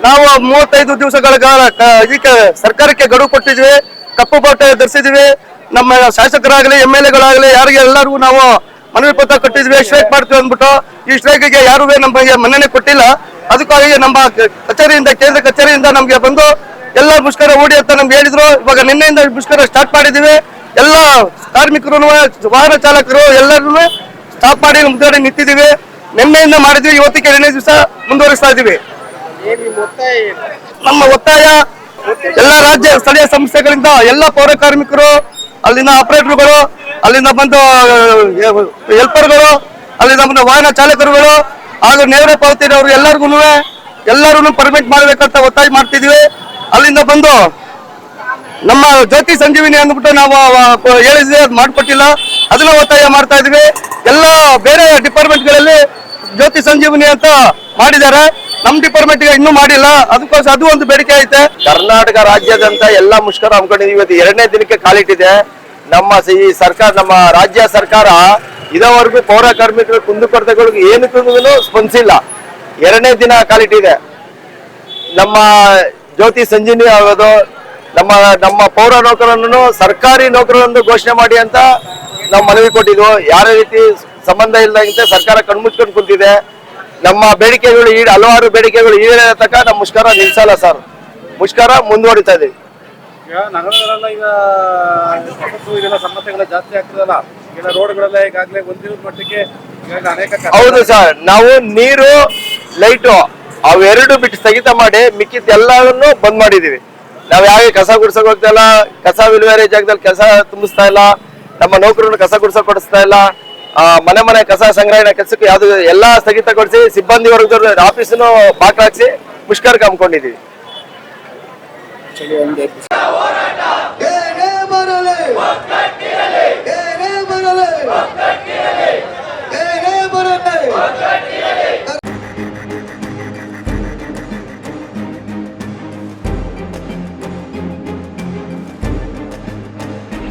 ನಾವು ಮೂವತ್ತೈದು ದಿವಸಗಳ ಕಾಲ ಈಗ ಸರ್ಕಾರಕ್ಕೆ ಗಡುವು ಕೊಟ್ಟಿದ್ವಿ, ಕಪ್ಪು ಬಟ್ಟೆ ಧರಿಸಿದ್ವಿ. ನಮ್ಮ ಶಾಸಕರಾಗಲಿ ಎಂ ಎಲ್ ಎಗಳಾಗಲಿ, ಯಾರಿಗೆ ಎಲ್ಲರಿಗೂ ನಾವು ಮನವಿ ಪತ್ರ ಕೊಟ್ಟಿದ್ವಿ, ಸ್ಟ್ರೈಕ್ ಮಾಡ್ತೀವಿ ಅಂದ್ಬಿಟ್ಟು. ಈ ಸ್ಟ್ರೈಕ್ಗೆ ಯಾರು ನಮಗೆ ಮನ್ನಣೆ ಕೊಟ್ಟಿಲ್ಲ. ಅದಕ್ಕಾಗಿ ನಮ್ಮ ಕಚೇರಿಯಿಂದ, ಕೇಂದ್ರ ಕಚೇರಿಯಿಂದ ನಮಗೆ ಬಂದು ಎಲ್ಲ ಮುಷ್ಕರ ಓಡಿ ಅಂತ ನಮ್ಗೆ ಹೇಳಿದ್ರು. ಇವಾಗ ನಿನ್ನೆಯಿಂದ ಮುಷ್ಕರ ಸ್ಟಾರ್ಟ್ ಮಾಡಿದೀವಿ ಎಲ್ಲ ಕಾರ್ಮಿಕರು ವಾಹನ ಚಾಲಕರು ಎಲ್ಲರೂ ಸ್ಟಾಪ್ ಮಾಡಿ ಮುಂದುವರೆ ನಿಂತಿದ್ದೀವಿ. ನಿನ್ನೆಯಿಂದ ಮಾಡಿದ್ವಿ, ಇವತ್ತಿಗೆ ಎರಡನೇ ದಿವಸ ಮುಂದುವರಿಸ್ತಾ ಇದೀವಿ ನಮ್ಮ ಒತ್ತಾಯ ಎಲ್ಲ ರಾಜ್ಯ ಸ್ಥಳೀಯ ಸಂಸ್ಥೆಗಳಿಂದ ಎಲ್ಲ ಪೌರ ಕಾರ್ಮಿಕರು, ಅಲ್ಲಿನ ಆಪರೇಟರ್ಗಳು ಅಲ್ಲಿಂದ ಬಂದು ಹೆಲ್ಪರ್ಗಳು ಅಲ್ಲಿಂದ ಬಂದ ವಾಹನ ಚಾಲಕರುಗಳು, ಹಾಗೂ ನೇರ ಪಾವತಿಯವರು ಎಲ್ಲರಿಗೂ ಎಲ್ಲರೂ ಪರ್ಮಿಟ್ ಮಾಡಬೇಕಂತ ಒತ್ತಾಯ ಮಾಡ್ತಿದೀವಿ. ಅಲ್ಲಿಂದ ಬಂದು ನಮ್ಮ ಜ್ಯೋತಿ ಸಂಜೀವಿನಿ ಅಂದ್ಬಿಟ್ಟು ನಾವು ಹೇಳಿದ್ವಿ, ಅದು ಮಾಡಿಕೊಟ್ಟಿಲ್ಲ. ಅದನ್ನ ಒತ್ತಾಯ ಮಾಡ್ತಾ ಇದೀವಿ. ಎಲ್ಲ ಬೇರೆ ಡಿಪಾರ್ಟ್ಮೆಂಟ್ಗಳಲ್ಲಿ ಜ್ಯೋತಿ ಸಂಜೀವಿನಿ ಅಂತ ಮಾಡಿದ್ದಾರೆ. ನಮ್ಮ ಡಿಪಾರ್ಟ್ಮೆಂಟ್ ಇನ್ನೂ ಮಾಡಿಲ್ಲ. ಅದಕ್ಕೋಸ್ಕರ ಅದು ಒಂದು ಬೇಡಿಕೆ ಐತೆ. ಕರ್ನಾಟಕ ರಾಜ್ಯದಂತ ಎಲ್ಲ ಮುಷ್ಕರ ಹಮ್ಮಿಕೊಂಡಿದೀವಿ. ಇವತ್ತು ಎರಡನೇ ದಿನಕ್ಕೆ ಕಾಲಿಟ್ಟಿದೆ ನಮ್ಮ ಈ ಸರ್ಕಾರ, ನಮ್ಮ ರಾಜ್ಯ ಸರ್ಕಾರ ಇದವರೆಗೂ ಪೌರ ಕಾರ್ಮಿಕರ ಕುಂದುಕೊರತೆಗಳಿಗೆ ಏನಕ್ಕೂ ಸ್ಪಂದಿಸಿಲ್ಲ. ಎರಡನೇ ದಿನ ಕಾಲಿಟ್ಟಿದೆ ನಮ್ಮ ಜ್ಯೋತಿ ಸಂಜೀನಿ ಆಗೋದು ನಮ್ಮ ನಮ್ಮ ಪೌರ ನೌಕರನ್ನು ಸರ್ಕಾರಿ ನೌಕರರನ್ನು ಘೋಷಣೆ ಮಾಡಿ ಅಂತ ನಾವು ಮನವಿ ಕೊಟ್ಟಿದ್ವು ಯಾರ ರೀತಿ ಸಂಬಂಧ ಇಲ್ಲದಂತೆ ಸರ್ಕಾರ ಕಣ್ಮುಚ್ಕೊಂಡು ಕುಂತಿದೆ. ನಮ್ಮ ಬೇಡಿಕೆಗಳು ಈಡ ಹಲವಾರು ಬೇಡಿಕೆಗಳು ಈಡೇರ ತನಕ ನಮ್ಮ ಮುಷ್ಕರ ನಿಲ್ಸಲ್ಲ ಸರ್. ಮುಷ್ಕರ ಮುಂದುವರಿತಾ ಇದೀವಿ ಈಗ ನಗರಗಳೆಲ್ಲ ಈಗ ವಿಪತ್ತು ಇದೆಲ್ಲ ಸಮಸ್ಯೆಗಳು ಜಾಸ್ತಿ ಆಗ್ತದಲ್ಲ? ಈಗ ರೋಡ್ಗಳೆಲ್ಲ ಈಗಾಗಲೇ ಒಂದಿನ ಮಟ್ಟಿಗೆ ಈಗಾಗಲೇ ಅನೇಕ ಕ- ಹೌದು ಸರ್. ನಾವು ನೀರು ಲೈಟು ಅವೆರಡು ಬಿಟ್ಟು ಸ್ಥಗಿತ ಮಾಡಿ ಮಿಕ್ಕಿದ ಎಲ್ಲವನ್ನು ಬಂದ್ ಮಾಡಿದೀವಿ ನಾವ್ ಯಾವ ಕಸ ಗುಡ್ಸಕ್ ಹೋಗ್ತಾ ಇಲ್ಲ? ಕಸ ವಿಲೇವಾರಿ ಜಾಗದಲ್ಲಿ ಕಸ ತುಂಬಿಸ್ತಾ ಇಲ್ಲ. ನಮ್ಮ ನೌಕರನ್ನು ಕಸ ಗುಡ್ಸಕ್ ಕೊಡಿಸ್ತಾ ಇಲ್ಲ. ಮನೆ ಮನೆ ಕಸ ಸಂಗ್ರಹಣೆ ಕೆಲಸಕ್ಕೆ ಯಾವುದು ಎಲ್ಲಾ ಸ್ಥಗಿತಗೊಳಿಸಿ ಸಿಬ್ಬಂದಿ ವರ್ಗದವ್ರ ಆಫೀಸನ್ನು ಬಾಕ್ಲ ಮುಷ್ಕರ್ ಮುಷ್ಕರಕ್ಕೆ ಬರಲೇ.